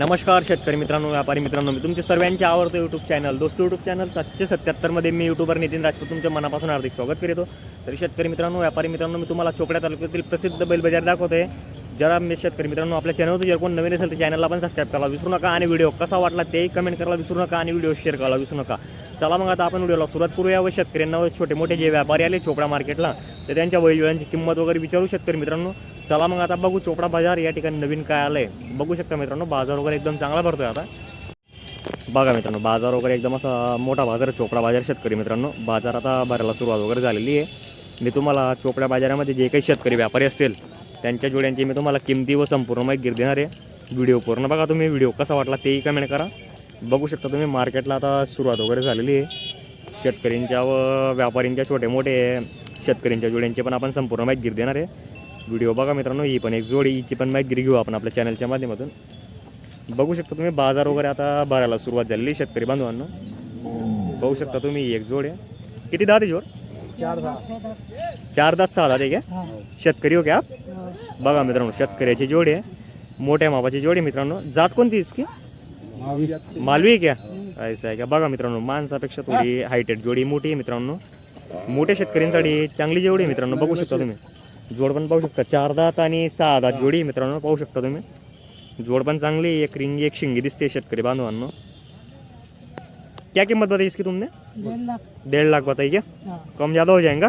नमस्कार शेतकरी मित्रांनो व्यापारी मित्रांनो मी तुमचे सर्वांचे आवडतो यूट्यूब चॅनल दोस्त यूट्यूब चॅनल सातशे सत्याहत्तरमध्ये मी यूट्यूबर नितीन राजपूत तुमच्या मनापासून हार्दिक स्वागत करीतो तर शेतकरी मित्रांनो व्यापारी मित्रांनो मी तुम्हाला चोपड्या तालुक्यातील प्रसिद्ध बैल बाजार दाखवतोय. जरा मी शेतकरी मित्रांनो आपल्या चॅनलवर जर कोण नवीन असेल तर चॅनलला पण सबस्क्राईब करायला विसरू नका. आणि व्हिडिओ कसा वाटला तेही कमेंट करायला विसरू नका आणि व्हिडिओ शेअर करायला विसरू नका. चला मग आता आपण व्हिडिओला सुरुवात करूया. व शेतकऱ्यांना व छोटे मोठे जे व्यापारी आले चोपडा मार्केटला तर त्यांच्या बैलजोड्यांची किंमत वगैरे विचारू शेतकरी मित्रांनो. चला मग आता बघू चोपडा बाजार या ठिकाणी नवीन काय आलंय. बघू शकता मित्रांनो बाजार वगैरे एकदम चांगला भरतोय आता. बघा मित्रांनो बाजार वगैरे एकदम असा मोठा बाजार चोपडा बाजार शेतकरी मित्रांनो. बाजार आता भरायला सुरुवात वगैरे झालेली आहे. मी तुम्हाला चोपड्या बाजारामध्ये जे काही शेतकरी व्यापारी असतील त्यांच्या जोड्यांची मी तुम्हाला किमती व संपूर्ण माहिती गिर देणार आहे. व्हिडिओ पूर्ण बघा तुम्ही. व्हिडिओ कसा वाटला तेही कमेंट करा. बघू शकता तुम्ही मार्केटला आता सुरुवात वगैरे झालेली आहे. शेतकऱ्यांच्या व व्यापाऱ्यांच्या छोटे मोठे शेतकऱ्यांच्या जोड्यांची पण आपण संपूर्ण माहिती गिर देणार आहे. व्हिडिओ बघा मित्रांनो ही पण एक जोडी हिची पण माहिती गिर घेऊ आपण आपल्या चॅनलच्या माध्यमातून. बघू शकता तुम्ही बाजार वगैरे आता भरायला सुरुवात झालेली शेतकरी बांधवांनो. बघू शकता तुम्ही एक जोड आहे. किती दात आहे जोड? चार दहा चार दात सहा दात आहे क्या हा. शेतकरी हो क्या आप? बघा मित्रांनो शेतकऱ्याची जोडी आहे. मोठ्या मापाची जोडी मित्रांनो. जात कोणती इसकी मालवी क्या ऐसा आहे का? बघा मित्रांनो माणसापेक्षा थोडी हायटेड जोडी मोठी आहे मित्रांनो. मोठ्या शेतकऱ्यांसाठी चांगली जोडी आहे मित्रांनो. बघू शकता तुम्ही. जोड पण पाहू शकता. चार दात आणि सहा दात जोडी आहे मित्रांनो. पाहू शकता तुम्ही. जोड पण चांगली. एक रिंगी एक शिंगी दिसते शेतकरी बांधवांनो. क्या किंमत बताई इसकी तुमने? डेढ़ लाख. डेढ़ लाख बताई क्या कम ज़्यादा हो जाएगा?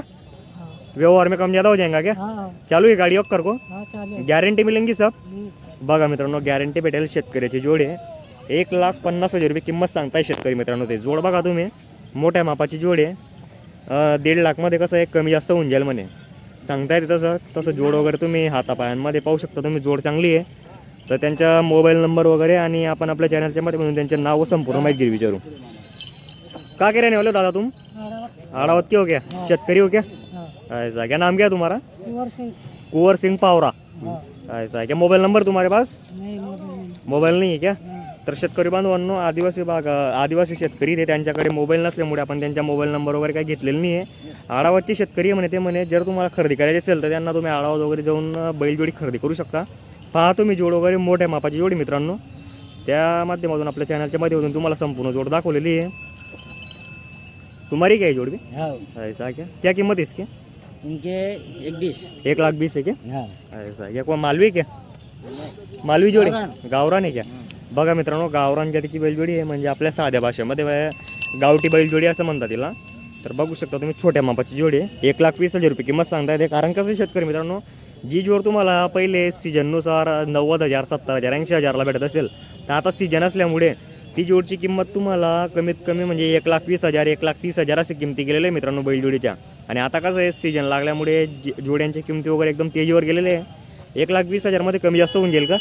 व्यवहार में कम ज़्यादा हो जाएगा क्या? हाँ। चालू आहे गाडी कर को? हाँ गॅरंटी मिलेंगी सब. बघा मित्रांनो गॅरंटी भेटेल शेतकऱ्याची जोड आहे. एक लाख पन्नास हजार रुपये किंमत सांगताय शेतकरी मित्रांनो ते. जोड बघा तुम्ही. मोठ्या मापाची जोड आहे. दीड लाखमध्ये कसं आहे कमी जास्त होऊन जाईल म्हणे. सांगता येते तसं तसं जोड वगैरे तुम्ही हातापायांमध्ये पाहू शकता तुम्ही. जोड चांगली आहे. तर त्यांचा मोबाईल नंबर वगैरे आणि आपण आपल्या चॅनलच्या मध्ये म्हणून त्यांचे नाव व संपूर्ण माहिती विचारू. का के रहने वाले हो दादा तुम? आरावत. आड़ावती हो क्या? शेतकरी हो क्या? हाँ ऐसा क्या नाम क्या है तुम्हारा? कुंवर सिंह। कुंवर सिंह पावरा. ऐसा है क्या मोबाईल नंबर तुम्हारे पास? नहीं मोबाइल नहीं। मोबाईल नाही आहे क्या. तर शेतकरी बांधवांनो आदिवासी भाग आदिवासी शेतकरी ते त्यांच्याकडे मोबाईल नसल्यामुळे आपण त्यांच्या मोबाईल नंबर वगैरे काही घेतलेला नाही आहे. आडावाची शेतकरी म्हणे ते म्हणे जर तुम्हाला खरेदी करायची असेल तर त्यांना तुम्ही आडावात वगैरे जाऊन बैलजोडी खरेदी करू शकता. पहा तुम्ही जोड वगैरे मोठ्या मापाची जोडी मित्रांनो. त्या माध्यमातून आपल्या चॅनलच्या माध्यमातून तुम्हाला संपूर्ण जोड दाखवलेली आहे. तुम्हारी क्या जोड़ भी ऐसा क्या? क्या कीमत इसकी? इनके एक बीस एक लाख बीस है क्या? हाँ। ऐसा है कोण मालवी आहे क्या? मालवी जोडी? गावरान। आहे क्या? बघा मित्रांनो गावरान जातीची बैलजोडी आहे म्हणजे आपल्या साध्या भाषेमध्ये गावठी बैलजोडी असं म्हणतात तिला तर बघू शकता तुम्ही छोट्या मापाची जोडी आहे. एक लाख वीस हजार रुपये किंमत सांगता येते कारण कसं शेतकरी मित्रांनो जी जोड तुम्हाला पहिले सीजननुसार नव्वद हजार सत्तर हजार ऐंशी हजारला भेटत असेल तर आता सीजन असल्यामुळे ती जोडची किंमत तुम्हाला कमीत कमी म्हणजे एक लाख वीस हजार एक लाख तीस हजार अशी किमती गेलेल्या आहे मित्रांनो बैलजोडीच्या आणि आता कसं आहे सीजन लागल्यामुळे जी- जोड्यांच्या किमती वगैरे एकदम तेजीवर गेलेले आहे. एक लाख बीस हजारमध्ये कमी जास्त होऊन जाईल का?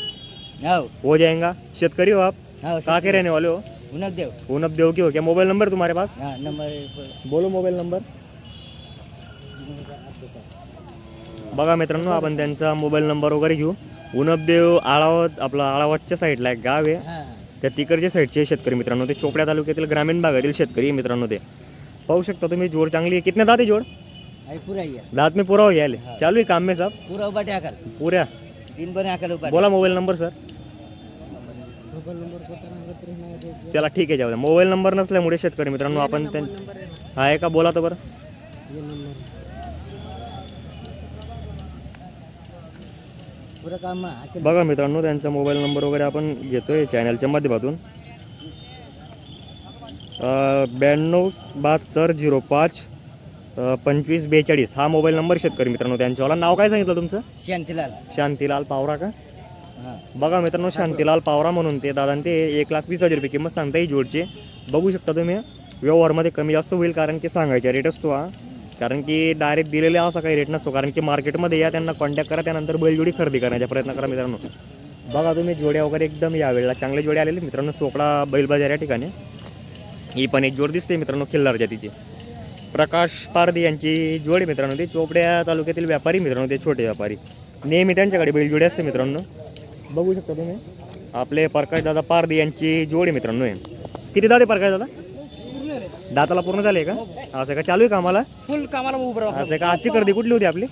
हाँ. हो जाएगा शेतकरी हो आप. हाँ कहाँ के रहने वाले हो. उनक देव. की हो. क्या मोबाइल नंबर तुम्हारे पास? हाँ नंबर बोलो. मोबाईल नंबर बघा मित्रांनो आपण त्यांचा मोबाईल नंबर वगैरे घेऊ. उनबदेव आळावत आपला आळावतच्या साईडला एक गाव आहे. हाँ. त्या तिकडच्या साईडचे शेतकरी मित्रांनो ते चोपड्या तालुक्यातील ग्रामीण भागातील शेतकरी मित्रांनो ते. पाहू शकता तुम्ही जोड चांगली आहे. कितने दात आहे जोड पूरा ही है दात में पूरा हो गया है. चालू है काम में सब. पूरा बने आकल. उबाटे बोला mobile number sir. Mobile number त्याला ठीक आहे जाऊ द्या. मोबाईल नंबर नसल्यामुळे शेतकरी मित्रांनो आपण त्यां आहे. का बोला तर बरं. पूरा काम बघा मित्रांनो त्यांचा मोबाईल नंबर वगैरे आपण घेतोय चॅनलच्या माध्यमातून. ब्याण्णव बहात्तर झिरो पाच पंचवीस बेचाळीस. हा मोबाईल नंबर शेतकरी मित्रांनो त्यांच्यावाला. नाव काय सांगितलं तुमचं? शांतीलाल. शांतीलाल पावरा का? हाँ. बघा मित्रांनो शांतीलाल पावरा म्हणून ते दादा ते एक लाख वीस हजार रुपये किंमत सांगता येईल जोडचे. बघू शकता तुम्ही व्यवहारमध्ये कमी जास्त होईल कारण की सांगायचा रेट असतो हा. कारण की डायरेक्ट दिलेला असा काही रेट नसतो कारण की मार्केटमध्ये या त्यांना कॉन्टॅक्ट करा त्यानंतर बैलजोडी खरेदी करण्याचा प्रयत्न करा मित्रांनो. बघा तुम्ही जोड्या वगैरे एकदम यावेळेला चांगले जोडे आलेले मित्रांनो चोपडा बैल बाजार या ठिकाणी. ही पण एक जोड दिसते मित्रांनो खिल्लार जातीची. प्रकाश पारदी यांची जोड आहे मित्रांनो ते. चोपड्या तालुक्यातील व्यापारी मित्रांनो ते छोटे व्यापारी. नेहमी त्यांच्याकडे बैलजोडी असते मित्रांनो. बघू शकता तुम्ही. आपले प्रकाश दादा पारदी यांची जोड आहे मित्रांनो हे. किती दादे प्रकाश दादा? दाताला पूर्ण झाले का? असं आहे का? चालू आहे कामाला? फुल कामाला असं आहे का? आजची गर्दी कुठली होती आपली?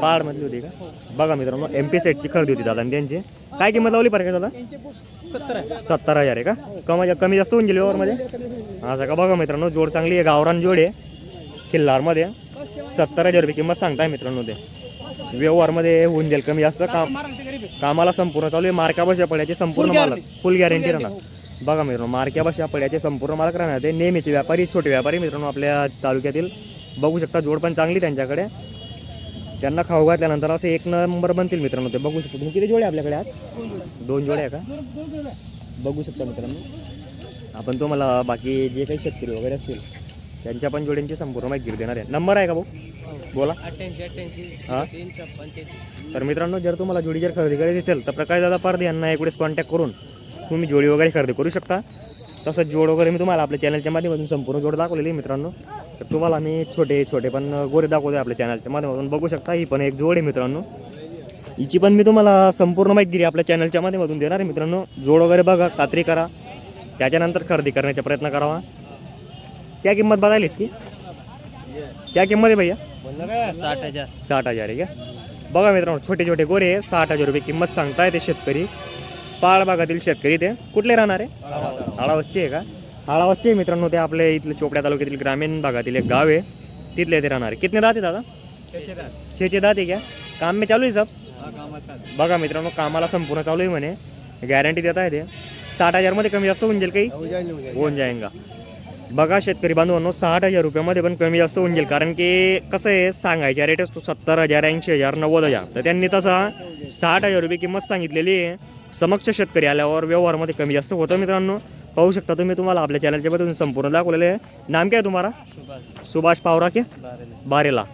पहाडमधली होती का? बघा मित्रांनो एम पी सेटची खरेदी होती दादा त्यांची. काय किंमत लावली पाहिजे दादा? सत्तर हजार. आहे का? कमी कमी जास्त होऊन गेली ओव्हरमध्ये? असं का? बघा मित्रांनो जोड चांगली आहे गावरान जोड आहे. किल्लारमध्ये सत्तर हजार रुपये किंमत सांगताय मित्रांनो ते. व्यवहारमध्ये होऊन जाईल कमी जास्त. काम कामाला संपूर्ण चालू आहे. मार्क्या बशा पड्याचे संपूर्ण मालक. फुल गॅरंटी राहणार. बघा मित्रांनो मार्क्या बशा पड्याचे संपूर्ण मालक राहणार. ते नेहमीचे व्यापारी छोटे व्यापारी मित्रांनो आपल्या तालुक्यातील. बघू शकता जोड पण चांगली त्यांच्याकडे. त्यांना खाऊ घातल्यानंतर असे एक नंबर बनतील मित्रांनो ते. बघू शकता. तुम्ही किती जोडे आपल्याकडे आज दोन जोडे आहे का? बघू शकता मित्रांनो. आपण तुम्हाला बाकी जे काही शेतकरी वगैरे असतील त्यांच्या पण जोड्यांची संपूर्ण माहिती देणार आहे. नंबर आहे का भाऊ? बोला. हा? तर मित्रांनो जर तुम्हाला जोडी जर खरेदी करायची असेल तर प्रकाश दादा पारदे यांना एकवेळेस कॉन्टॅक्ट करून तुम्ही जोडी वगैरे खरेदी करू शकता. तसंच जोड वगैरे मी तुम्हाला आपल्या चॅनलच्या माध्यमातून संपूर्ण जोड दाखवलेली मित्रांनो. तर तुम्हाला मी छोटे छोटे पण गोरे दाखवते आपल्या चॅनलच्या माध्यमातून. बघू शकता ही पण एक जोड आहे मित्रांनो. हिची पण मी तुम्हाला संपूर्ण माहिती दिली आपल्या चॅनलच्या माध्यमातून देणार आहे मित्रांनो. जोड वगैरे बघा खात्री करा. त्याच्यानंतर खरेदी करण्याचा प्रयत्न करावा. क्या किंमत बघायलीस की? क्या किंमत आहे भैया? साठ हजार. साठ हजार आहे का? बघा मित्रांनो छोटे छोटे गोरे साठ हजार रुपये किंमत सांगताय ते शेतकरी. पाळ भागातील शेतकरी ते कुठले राहणार? आहे आळावच्चे आहे का? आळावच्चे मित्रांनो ते आपल्या इथले चोपड्या तालुक्यातील ग्रामीण भागातील एक गाव आहे. तिथले ते राहणार. आहे कितने दात आहे दादा? छेचे दात आहे क्या काम मी चालू आहे सब? बघा मित्रांनो कामाला संपूर्ण चालू आहे म्हणे. गॅरंटी देत आहे ते. साठ हजारमध्ये कमी जास्त होऊन जाईल काही? होऊन जाईल का? बघा शेतकरी बांधवांनो साठ हजार रुपयामध्ये पण कमी जास्त होऊन जाईल कारण की कसं आहे सांगायच्या रेट असतो सत्तर हजार ऐंशी हजार नव्वद हजार. तर त्यांनी तसा साठ हजार रुपये किंमत सांगितलेली आहे. समक्ष शेतकरी आल्यावर व्यवहारमध्ये कमी जास्त होतं मित्रांनो. पाहू शकता तुम्ही तुम्हाला आपल्या चॅनलच्या मधून संपूर्ण दाखवलेले आहे. नाम काय तुम्हाला? सुभाष. पावरा के? बारेला. बारेला.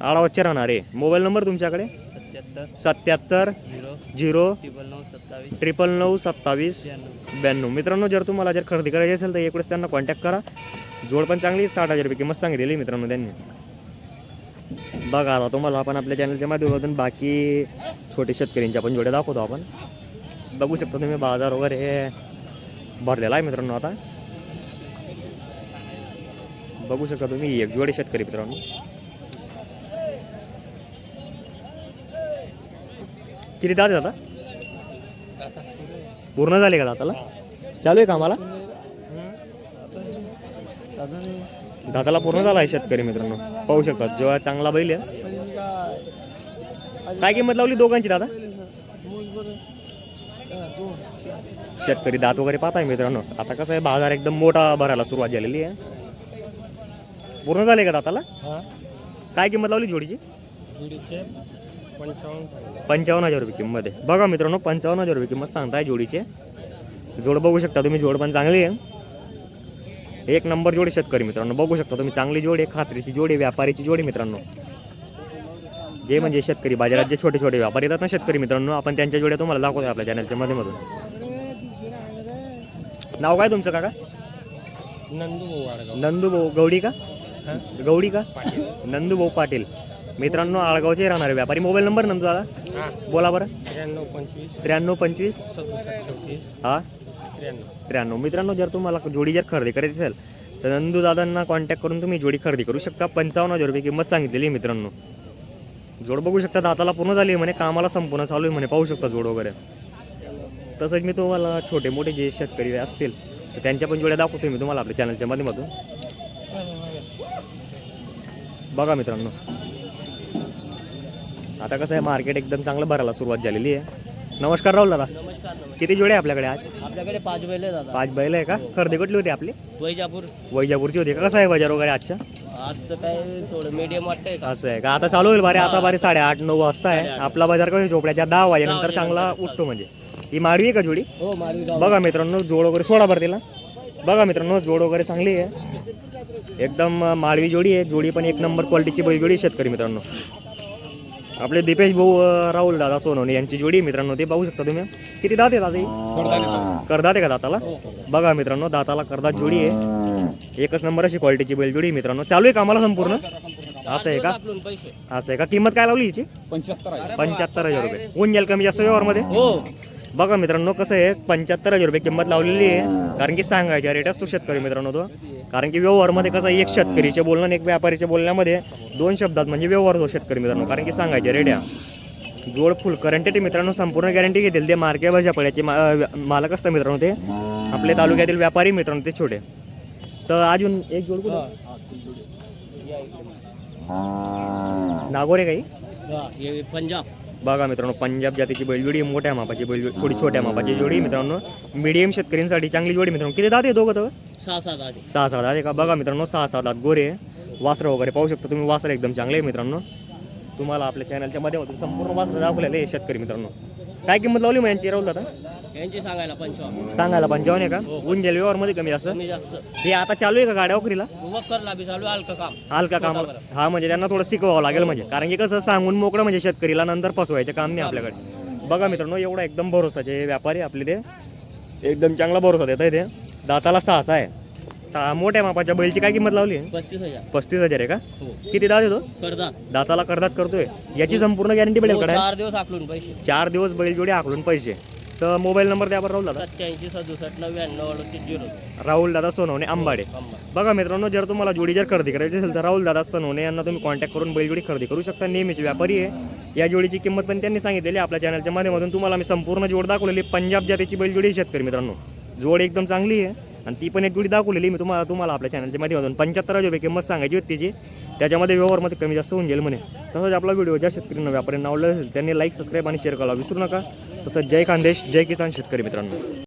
आळावच्चे राहणार. आहे मोबाईल नंबर तुमच्याकडे? सत्याहत्तर झिरो ट्रिपल नऊ सत्तावीस. ब्याण्णव. मित्रांनो जर तुम्हाला जर खरेदी करायची असेल तर एकवेळेस त्यांना कॉन्टॅक्ट करा. जोड पण चांगली साठ हजार रुपये किंमत सांगितलेली मित्रांनो त्यांनी. बघा आता तुम्हाला आपण आपल्या चॅनलच्या माध्यमातून बाकी छोटे शेतकऱ्यांच्या पण जोड्या दाखवतो आपण. बघू शकता तुम्ही बाजार वगैरे भरलेला आहे मित्रांनो आता. बघू शकता तुम्ही एक जोडे शेतकरी मित्रांनो. किती दात आता? पूर्ण झाले का दाताला? चालू आहे कामाला? दाताला पूर्ण झाला आहे शेतकरी मित्रांनो. पाहू शकता जेव्हा चांगला बैल आहे. काय किंमत लावली दोघांची दादा? शेतकरी दात वगैरे पाहत आहे मित्रांनो. आता कसं आहे बाजार एकदम मोठा भरायला सुरुवात झालेली आहे. पूर्ण झाले का दाताला? काय किंमत लावली जोडीची? पंचावन्न हजार रुपये किंमत आहे. बघा मित्रांनो पंचावन्न हजार रुपये किंमत सांगताय जोडीचे. जोड बघू शकता तुम्ही जोड पण चांगली आहे. एक नंबर जोडी शेतकरी मित्रांनो बघू शकता तुम्ही चांगली जोड आहे खात्रीची जोड व्यापारीची जोडी मित्रांनो. जे म्हणजे शेतकरी बाजारात जे छोटे छोटे व्यापारी येतात ना शेतकरी मित्रांनो आपण त्यांच्या जोड्या तुम्हाला दाखवतो आपल्या चॅनलच्या माध्यमातून. नाव काय तुमचं काका? नंदू नंदू भाऊ गौडी का? गौडी का? नंदू भाऊ पाटील. मित्रांनो आळगावचे राहणारे व्यापारी. मोबाईल नंबर नंदू दादा? हा. बोला बरं. त्र्याण्णव पंचवीस. त्र्याण्णव पंचवीस. हा? त्र्याण्णव. त्र्याण्णव. मित्रांनो जर तुम्हाला जोडी जर खरेदी करायची असेल तर नंदू दादांना कॉन्टॅक्ट करून तुम्ही जोडी खरेदी करू शकता. पंचावन्न हजार रुपये किंमत सांगितलेली आहे मित्रांनो. जोड बघू शकता दाताला पूर्ण झाली आहे म्हणे कामाला संपूर्ण चालू आहे म्हणे पाहू शकता जोड वगैरे. तसंच मी तुम्हाला छोटे मोठे जे शेतकरी असतील तर त्यांच्या पण जोड्या दाखवतो मी तुम्हाला आपल्या चॅनलच्या माध्यमातून. बघा मित्रांनो. आता कसं आहे मार्केट एकदम चांगलं भरायला सुरुवात झालेली आहे. नमस्कार राहुल दादा. नमस्कार किती जोडे आहे आपल्याकडे आज? आपल्याकडे पाच बैल आहे दादा. पाच बैल आहे का? खरेदी कुठली होती आपली? वैजापूर. वैजापूरची होती का? कसं आहे बाजार वगैरे आजच्या आज तर काय थोडं मीडियम वाटतंय का? असं आहे का? आता चालू होईल बारे आता बारे साडेआठ नऊ वाजता आहे. आपला बाजार कसं झोपड्याच्या दहा वाजेनंतर चांगला उठतो म्हणजे. ही माडवी आहे का जोडी? हो गाव. बघा मित्रांनो जोड वगैरे सोडा बरं तिला बघा मित्रांनो जोड वगैरे चांगली आहे. एकदम माळवी जोडी आहे. जोडी पण एक नंबर क्वालिटीची बैल जोडी आहे शेतकरी मित्रांनो. आपले दीपेश भाऊ राहुल दादा सोनवणे यांची जोडी आहे मित्रांनो. ते पाहू शकता तुम्ही. किती दात आहे दादा ही? करदात आहे का दाताला? बघा मित्रांनो दाताला करदात जोडी आहे. एकच नंबर अशी क्वालिटीची बैल जोडी आहे मित्रांनो. चालू आहे कामाला संपूर्ण? असं आहे का? असं आहे का? किंमत काय लावली हिची? पंच्याहत्तर पंच्याहत्तर हजार रुपये. होऊन जाईल कमी जास्त व्यवहारमध्ये? हो. बघा मित्रांनो कसं आहे पंच्याहत्तर हजार रुपये किंमत लावलेली आहे. कारण की सांगायच्या रेटच तो शेतकरी मित्रांनो तो. कारण की व्यवहारमध्ये कसं आहे, एक शेतकरीचे बोलणं आणि एक व्यापारीच्या बोलण्यामध्ये दोन शब्दात म्हणजे व्यवहार होतो शेतकरी मित्रांनो. कारण की सांगायच्या रेड्या जोड फुल करंटेटी मित्रांनो संपूर्ण गॅरंटी घेतील ते मार्के भाज्या पड्याचे मा मालक असतात मित्रांनो ते. आपल्या तालुक्यातील व्यापारी मित्रांनो ते छोटे. तर अजून एक जोड कुठं? नागोरे काही? हा, हे पंजाब. बघा मित्रांनो पंजाब जातीची बैलजोडी मोठ्या मापाची बैलजोडी थोडी छोट्या मापाची जोडी. मित्रांनो मीडियम शेतकऱ्यांसाठी चांगली जोडी मित्रांनो. किती दात आहे दोघं तर? सहा सात आधी सहा आहे का? बघा मित्रांनो सहा सहा दात गोरे. वासरं वगैरे पाहू शकता तुम्ही. वासरं एकदम चांगले आहे मित्रांनो. तुम्हाला आपल्या चॅनलच्या माध्यमातून संपूर्ण वासरं दाखवलेले आहे शेतकरी मित्रांनो. काय किंमत लावली मग यांची? राहुल दादा? यांची सांगायला पंचावन्न सांगायला पंचावन्न आहे का? ऊन गेल्या व्यवहारमध्ये कमी जास्त? कमी जास्त. हे आता चालू आहे का गाड्या वखरीला वक्करला बी चालू आहे, हलकं काम. हलका काम. हा म्हणजे त्यांना थोडं शिकवावं लागेल म्हणजे. कारण की कसं सांगून मोकळं म्हणजे शेतकरीला नंतर फसवायचं काम नाही आपल्याकडे. बघा मित्रांनो एवढा एकदम भरोसाचे व्यापारी आपले ते. एकदम चांगला भरोसा देत आहे ते. दाताला सहा सहा आहे. सहा मोठ्या मापाच्या बैलची काय किंमत लावली पस्तीस हजार. पस्तीस हजार आहे का? हो. किती दात येतो? दाताला करदात करतोय. याची संपूर्ण गॅरंटी मिळेल हो, कडे चार दिवस आकलून पैसे. चार दिवस बैलजोडी आखलून पैसे. तर मोबाईल नंबर द्या बरं राहुल दादा? सत्याऐंशी सदुसष्ट नव्याण्णव अडतीस झिरो. राहुल दादा सोनवणे आंबाडे बघा मित्रांनो जर तुम्हाला जोडी जर खरेदी करायची असेल तर राहुल दादा सनवणे यांना तुम्ही कॉन्टॅक्ट करून बैलजोडी खरेदी करू शकता. नेहमीचे व्यापारी आहे. या जोडीची किंमत पण त्यांनी सांगितलेली आपल्या चॅनलच्या माध्यमातून तुम्हाला मी संपूर्ण जोड दाखवलेली पंजाब जातीची बैलजोडी शेतकरी मित्रांनो. जोड एकदम चांगली आहे. आणि ती पण एक जोडी दाखवलेली मी तुम्हाला तुम्हाला आपल्या चॅनलच्या माध्यमातून पंच्याहत्तर रुपये किंमत सांगायची होती तिची. त्याच्यामध्ये व्यवहारमध्ये कमी जास्त होऊन गेल म्हणे. तसंच आपला व्हिडिओ ज्या शेतकऱ्यांना व्यापाऱ्यांना आवडला असेल त्यांनी लाईक सबस्क्राईब आणि शेअर करायला विसरू नका. तसंच जय खानदेश जय किसान शेतकरी मित्रांनो.